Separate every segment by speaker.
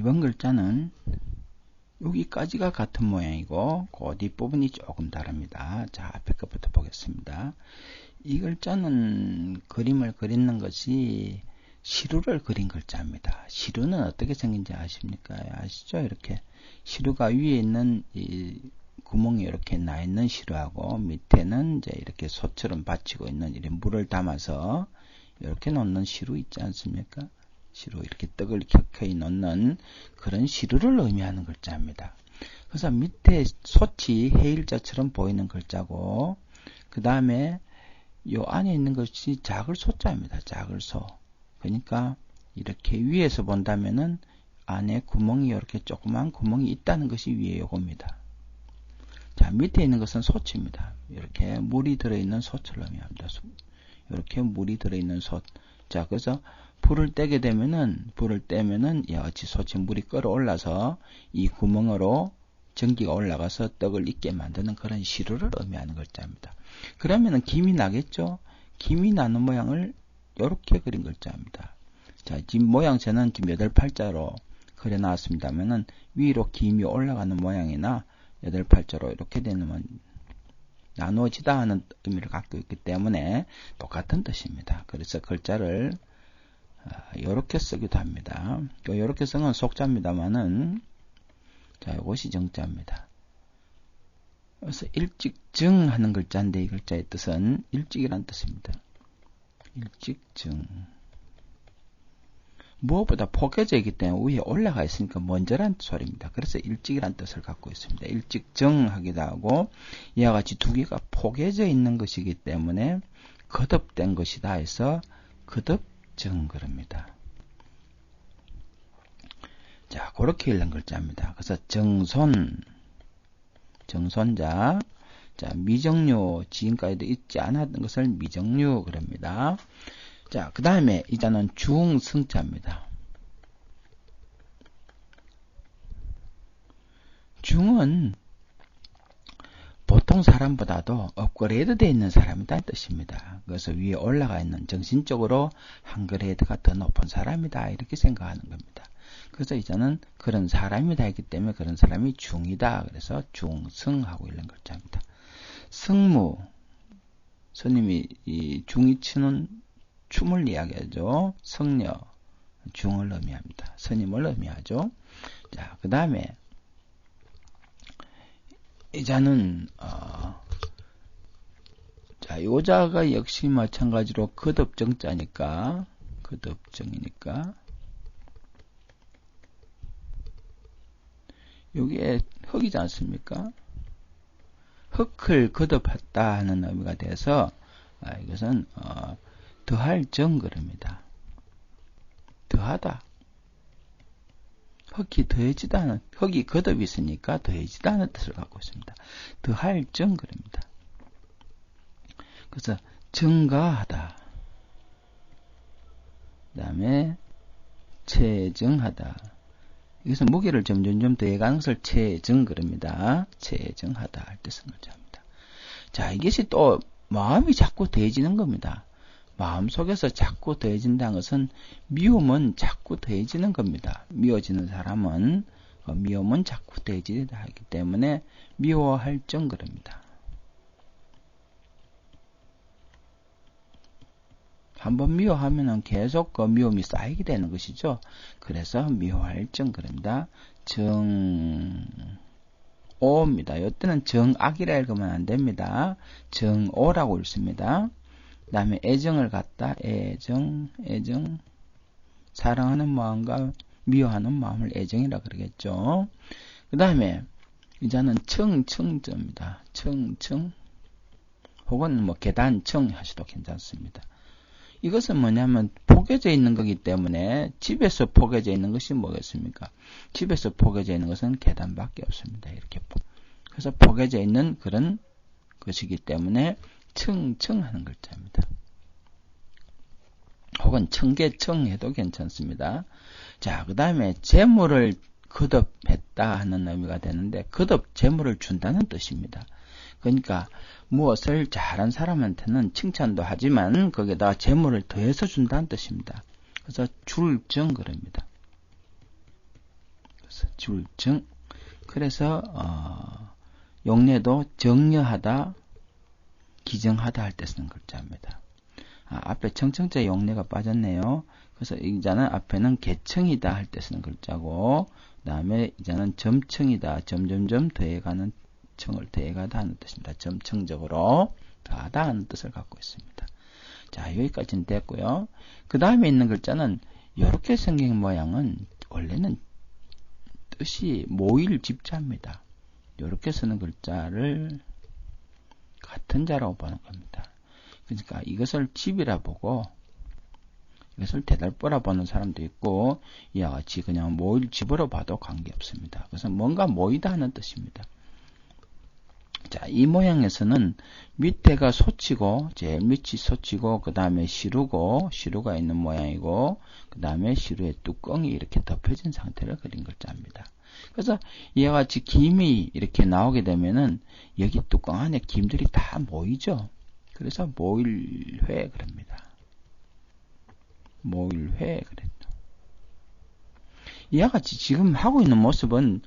Speaker 1: 이번 글자는 여기까지가 같은 모양이고 그 뒷부분이 조금 다릅니다. 자, 앞에 것부터 보겠습니다. 이 글자는 그림을 그리는 것이 시루를 그린 글자입니다. 시루는 어떻게 생긴지 아십니까? 아시죠? 이렇게 시루가 위에 있는 이 구멍이 이렇게 나 있는 시루하고 밑에는 이제 이렇게 소처럼 받치고 있는 이런 물을 담아서 이렇게 놓는 시루 있지 않습니까? 시루 이렇게 떡을 켜켜이 놓는 그런 시루를 의미하는 글자입니다. 그래서 밑에 소치 해일자처럼 보이는 글자고 그 다음에 요 안에 있는 것이 작을 소자입니다. 작을 소. 그러니까 이렇게 위에서 본다면은 안에 구멍이 이렇게 조그만 구멍이 있다는 것이 위에 요겁니다. 자, 밑에 있는 것은 소치입니다. 이렇게 물이 들어있는 소처럼 의미합니다. 이렇게 물이 들어있는 솥. 자, 그래서 불을 떼게 되면은, 불을 떼면은, 같이 소치 물이 끓어올라서 이 구멍으로 전기가 올라가서 떡을 익게 만드는 그런 시루를 의미하는 글자입니다. 그러면은 김이 나겠죠? 김이 나는 모양을 이렇게 그린 글자입니다. 자, 지금 모양새는 지금 8 팔자로 그려놨습니다면은 위로 김이 올라가는 모양이나 8 팔자로 이렇게 되는 나누어지다 하는 의미를 갖고 있기 때문에 똑같은 뜻입니다. 그래서 글자를 이렇게 아, 쓰기도 합니다. 이렇게 쓰는 속자입니다만은 자, 이것이 정자입니다. 그래서 일찍증 하는 글자인데 이 글자의 뜻은 일찍이란 뜻입니다. 일찍증. 무엇보다 포개제이기 때문에 위에 올라가 있으니까 먼저란 소리입니다. 그래서 일찍이란 뜻을 갖고 있습니다. 일찍 정하기도 하고 이와 같이 두 개가 포개져 있는 것이기 때문에 거듭된 것이다 해서 거듭정 그럽니다. 자, 그렇게 읽는 글자입니다. 그래서 정손, 정손자, 자, 미정류, 지금까지도 있지 않았던 것을 미정류 그럽니다. 자, 그 다음에 이자는 중승자입니다. 중은 보통 사람보다도 업그레이드 되어 있는 사람이다 뜻입니다. 그래서 위에 올라가 있는 정신적으로 한 그레이드가 더 높은 사람이다 이렇게 생각하는 겁니다. 그래서 이제는 그런 사람이다 했기 때문에 그런 사람이 중이다. 그래서 중승하고 있는 글자입니다. 승무 스님이 이 중이 치는 춤을 이야기하죠. 성녀 중을 의미합니다. 스님을 의미하죠. 자, 그 다음에 이 자는 어, 자 요자가 역시 마찬가지로 거듭정자니까 거듭정이니까 여기에 흙이지 않습니까? 흙을 거듭했다 하는 의미가 돼서 아, 이것은 어, 더할 정글입니다. 더하다. 흙이 더해지다 는 흙이 거듭 있으니까 더해지다 는 뜻을 갖고 있습니다. 더할 정글입니다. 그래서 증가하다. 그 다음에 체증하다. 이것은 무게를 점점점 더해가는 것을 체증 그럽니다. 체증하다 할 때 쓰는 글자입니다. 자, 이것이 또 마음이 자꾸 더해지는 겁니다. 마음 속에서 자꾸 더해진다는 것은 미움은 자꾸 더해지는 겁니다. 미워지는 사람은 그 미움은 자꾸 더해지다 하기 때문에 미워할 정 그럽니다. 한번 미워하면은 계속 그 미움이 쌓이게 되는 것이죠. 그래서 미워할 정 그럽니다. 정 오입니다. 이때는 정악이라 읽으면 안 됩니다. 정오라고 읽습니다. 그 다음에 애정을 갖다 애정, 애정, 사랑하는 마음과 미워하는 마음을 애정이라 그러겠죠. 그 다음에 이자는 청청자입니다. 청청 혹은 뭐 계단청 하셔도 괜찮습니다. 이것은 뭐냐면 포개져 있는 거기 때문에 집에서 포개져 있는 것이 뭐겠습니까? 집에서 포개져 있는 것은 계단밖에 없습니다. 이렇게 그래서 포개져 있는 그런 것이기 때문에 청청 하는 글자입니다. 혹은 청계청 해도 괜찮습니다. 자, 그 다음에 재물을 거듭했다 하는 의미가 되는데 거듭 재물을 준다는 뜻입니다. 그러니까 무엇을 잘한 사람한테는 칭찬도 하지만 거기에다 재물을 더해서 준다는 뜻입니다. 그래서 줄정 그럽니다. 그래서 줄증. 그래서 어, 용례도 정려하다, 기정하다 할 때 쓰는 글자입니다. 아, 앞에 청청자 용례가 빠졌네요. 그래서 이자는 앞에는 개청이다 할 때 쓰는 글자고, 그 다음에 이자는 점청이다, 점점점 더해가는 청을 더해가다 하는 뜻입니다. 점청적으로 더하다 하는 뜻을 갖고 있습니다. 자, 여기까지는 됐고요. 그 다음에 있는 글자는 이렇게 생긴 모양은 원래는 뜻이 모일 집자입니다. 이렇게 쓰는 글자를 같은 자라고 보는 겁니다. 그러니까 이것을 집이라 보고 이것을 대달보라 보는 사람도 있고 이와 같이 그냥 모일 집으로 봐도 관계없습니다. 그래서 뭔가 모이다 하는 뜻입니다. 자, 이 모양에서는 밑에가 소치고, 제일 밑이 소치고, 그 다음에 시루고, 시루가 있는 모양이고, 그 다음에 시루의 뚜껑이 이렇게 덮여진 상태를 그린 글자입니다. 그래서 이와 같이 김이 이렇게 나오게 되면은 여기 뚜껑 안에 김들이 다 모이죠. 그래서 모일회 그럽니다. 모일회 그랬죠. 이와 같이 지금 하고 있는 모습은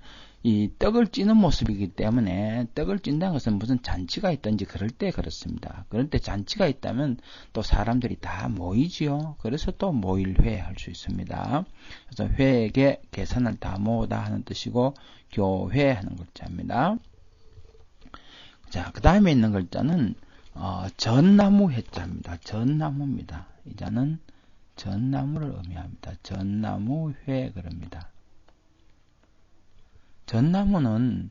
Speaker 1: 이 떡을 찌는 모습이기 때문에 떡을 찐다는 것은 무슨 잔치가 있든지 그럴 때 그렇습니다. 그럴 때 잔치가 있다면 또 사람들이 다 모이지요. 그래서 또 모일회 할 수 있습니다. 그래서 회에게 계산을 다 모으다 하는 뜻이고 교회 하는 글자입니다. 자, 그 다음에 있는 글자는 어, 전나무 회자입니다. 전나무입니다. 이 자는 전나무를 의미합니다. 전나무 회 그럽니다. 전나무는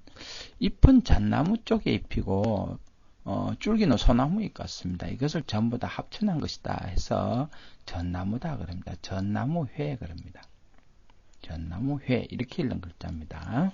Speaker 1: 잎은 잣나무 쪽에 잎이고 어, 줄기는 소나무 잎 같습니다. 이것을 전부 다 합쳐놓은 것이다 해서 전나무다 그럽니다. 전나무 회 그럽니다. 전나무 회 이렇게 읽는 글자입니다.